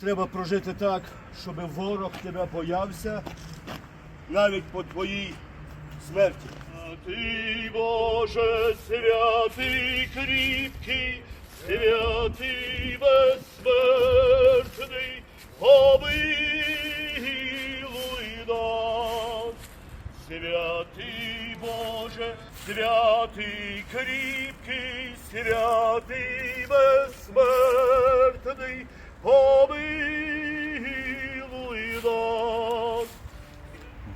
Треба прожити так, щоб ворог тебе боявся навіть по твоїй смерті. А ти, Боже, святий кріпкий, святий безсмертний, помилуй нас. Святий Боже, святий кріпкий, святий безсмертний, помилуй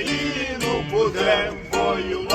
Україну будем воювати.